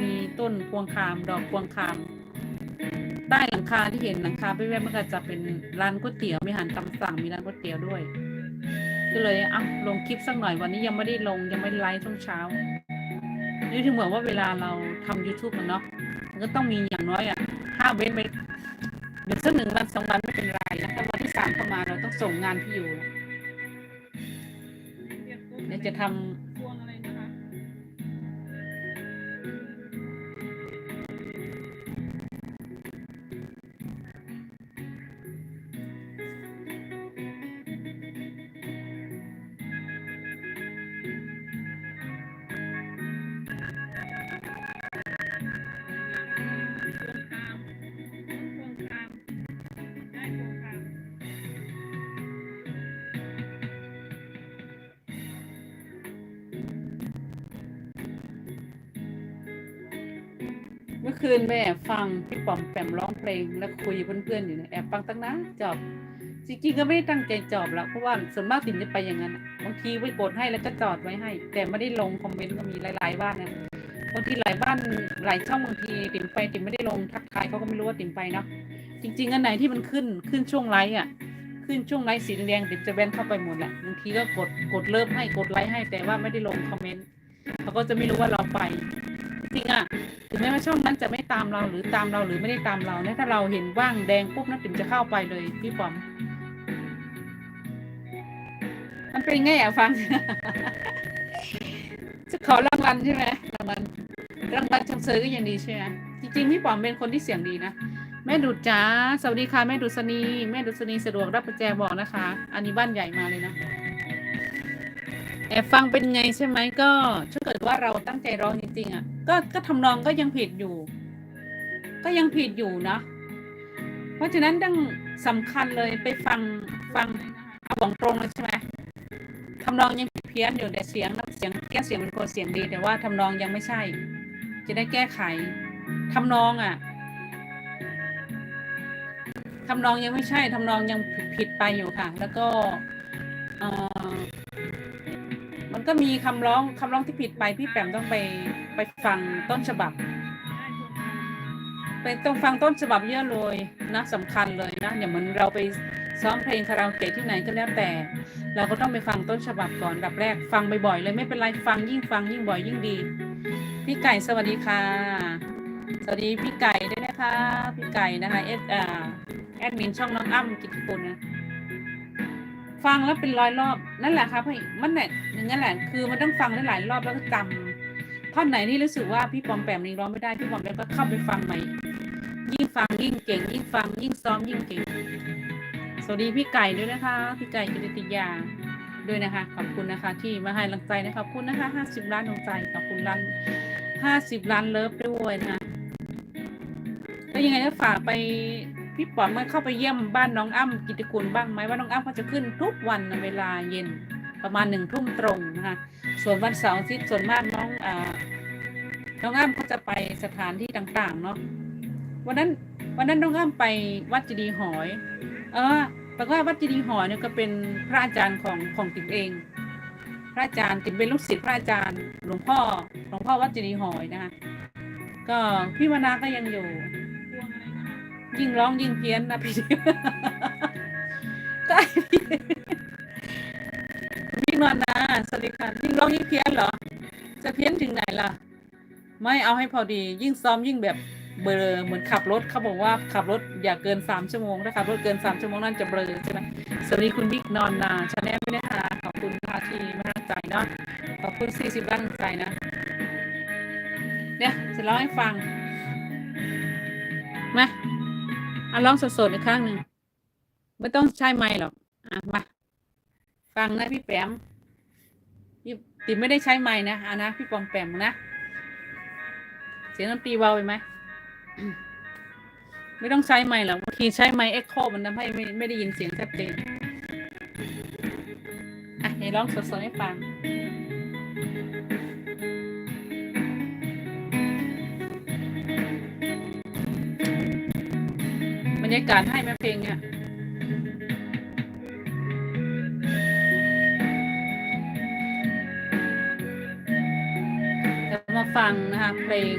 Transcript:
มีต้นพวงคาม ดอกพวงคาม ใต้หลังคาที่เห็นหลังคาไปแวบๆมันก็จะเป็นร้านก๋วยเตี๋ยวมีอาหารตามสั่งมีร้านก๋วยเตี๋ยวด้วย ก็เลยอะลงคลิปสักหน่อยวันนี้ยังไม่ได้ลงยังไม่ได้ไลฟ์ช่วงเช้านี่ถึงบอกว่าเวลาเราทำ YouTube มันเนาะมันก็ต้องมีอย่างน้อยอะห้าเว้นไปเดี๋ยวสักหนึ่งวันสองวันไม่เป็นไรนะถ้าวันที่สามเข้ามาเราต้องส่งงานพี่อยู่เดี๋ยจะทำ มื่อคืนแม่แอบฟังพี่ป๋อมแปมร้องเพลงแล้วคุยเพื่อนๆอยู่นะแอบฟังตั้งนาจอบ จริงๆก็ไม่ได้ตั้งใจจอบแล้วเพราะว่าส่วนมากติ๋มจะไปอย่างนั้นบางทีไว้กดให้แล้วก็จอดไว้ให้ แต่ไม่ได้ลงคอมเมนต์ก็มีหลายๆบ้านนะบางทีหลายบ้านหลายช่องบางทีติ๋มไปติ๋มไม่ได้ลงทักทายเขาก็ไม่รู้ว่าติ๋มไปเนาะจริง ๆ อันไหนที่มันขึ้นขึ้นช่วงไลฟ์อะขึ้นช่วงไลฟ์สีแดงติ๋มจะแบนเข้าไปหมดแหละบางทีก็กดกดเริ่มให้กดไลค์ให้แต่ว่าไม่ได้ลงคอมเมนต์เขาก็จะไม่รู้ว่าเราไป ริงๆอะถึงแม้ว่าช่องนั้นจะไม่ตามเราหรือตามเราหรือไม่ได้ตามเราเนี่ยถ้าเราเห็นว่างแดงปุ๊บนะติ๋มจะเข้าไปเลยพี่ปอม มันเป็นไงอะฟัง จะขอรางวัลใช่ไหมรางวัลรางวัลชมเชยก็ยังดีใช่ไหมจริงๆพี่ปอมเป็นคนที่เสียงดีนะแม่ดุดจ้าสวัสดีค่ะแม่ดุษณีแม่ดุษณีสะดวกรับประแจบอกนะคะ อันนี้บ้านใหญ่มาเลยนะ แอบฟังเป็นไงใช่ไหมก็ถ้าเกิดว่าเราตั้งใจร้องจริงๆอะก็ก็ทำนองก็ยังผิดอยู่ ก็ยังผิดอยู่นะ เพราะฉะนั้นดังสำคัญเลยไปฟังฟังเอาบอกตรงเลยใช่ไหมทำนองยังผิดเพี้ยนอยู่แต่เสียงเสียงแก้เสียงเป็นคนเสียงดี แต่ว่าทำนองยังไม่ใช่ จะได้แก้ไขทำนองอะทำนองยังไม่ใช่ทำนองยังผิดไปอยู่ค่ะ แล้วก็ ก็มีคำร้องคำร้องที่ผิดไปพี่แปมต้องไปไปฟังต้นฉบับไปต้องฟังต้นฉบับเยอะเลยนะสำคัญเลยนะอย่างเหมือนเราไปซ้อมเพลงคาราโอเกะที่ไหนก็แล้วแต่ เราก็ต้องไปฟังต้นฉบับก่อนดับแรกฟังบ่อยๆเลยไม่เป็นไรฟังยิ่งฟังยิ่งบ่อยยิ่งดี พี่ไก่สวัสดีค่ะ สวัสดีพี่ไก่ด้วยนะคะ พี่ไก่นะคะเอสอ่าแอดมินช่องน้องอ้ำกิตติคุณนะ ฟังแล้วเป็นร้อยรอบนั่นแหละครับพี่มันเนี่ยอย่างนั้นแหละคือมันต้องฟังหลายรอบแล้วก็จำท่อนไหนที่รู้สึกว่าพี่ปอมแปมนี่ร้องไม่ได้พี่ปอมแปมก็เข้าไปฟังใหม่ ยิ่งฟังยิ่งเก่ง ยิ่งฟังยิ่งซ้อมยิ่งเก่งสวัสดีพี่ไก่ด้วยนะคะพี่ไก่กิติยาด้วยนะคะ ขอบคุณนะคะ ที่มาให้กำลังใจนะคะขอบคุณนะคะห้าสิบล้านดวงใจขอบคุณล้านห้าสิบล้านเลิฟด้วยนะคะแล้วยังไงก็ฝากไป พี่ป๋อมมันเข้าไปเยี่ยมบ้านน้องอ้ำกิติคุณบ้างไหมว่าน้องอ้ำเขาจะขึ้นทุกวันเวลาเย็นประมาณหนึ่งทุ่มตรงนะคะส่วนวันเสาร์อาทิตย์ส่วนมากน้องอน้องอ้ำเขาจะไปสถานที่ต่างๆเนาะวันนั้นวันนั้นน้องอ้ำไปวัดเจดีหอย เออแปลว่าวัดเจดีหอยเนี่ยก็เป็นพระอาจารย์ของของติ๋มเอง พระอาจารย์ติ๋มเป็นลูกศิษย์พระอาจารย์หลวงพ่อหลวงพ่อวัดเจดีหอยนะคะก็พี่วนาก็ยังอยู่ ยิ่งร้องยิ่งเพี้ยนนะพี่ใช่พี่พี่นวลนะสวัสดีค่ะยิ่งร้องยิ่งเพี้ยนเหรอ จะเพี้ยนถึงไหนล่ะ ไม่เอาให้พอดี ยิ่งซ้อมยิ่งแบบเบลอเหมือนขับรถเขาบอกว่าขับรถอย่าเกินสามชั่วโมงถ้าขับรถเกินสามชั่วโมงนั่นจะเบลอใช่ไหมสวัสดีคุณบิ๊กนอนนาชาแนลด้วยนะคะขอบคุณค่ะที่มาให้กำลังใจเนาะขอบคุณสี่สิบล้านกำลังใจนะเนี่ยจะเล่าให้ฟังมา อะลองสดๆอีกครั้งหนึ่งไม่ต้องใช้ไมค์หรอกอะมาฟังนะพี่แปมพี่ติไม่ได้ใช้ไมค์นะอะนะพี่ปอมแปมนะเสียงดนตรีเบาไปไหมไม่ต้องใช้ไมค์หรอกบางทีใช้ไมค์เอ็กโคมันทำให้ไม่ไม่ได้ยินเสียงชัดเจนอะให้ร้องสดๆให้ฟัง รรยากาศให้แม่เพลงเนี่ยจะมาฟังนะคะเพลง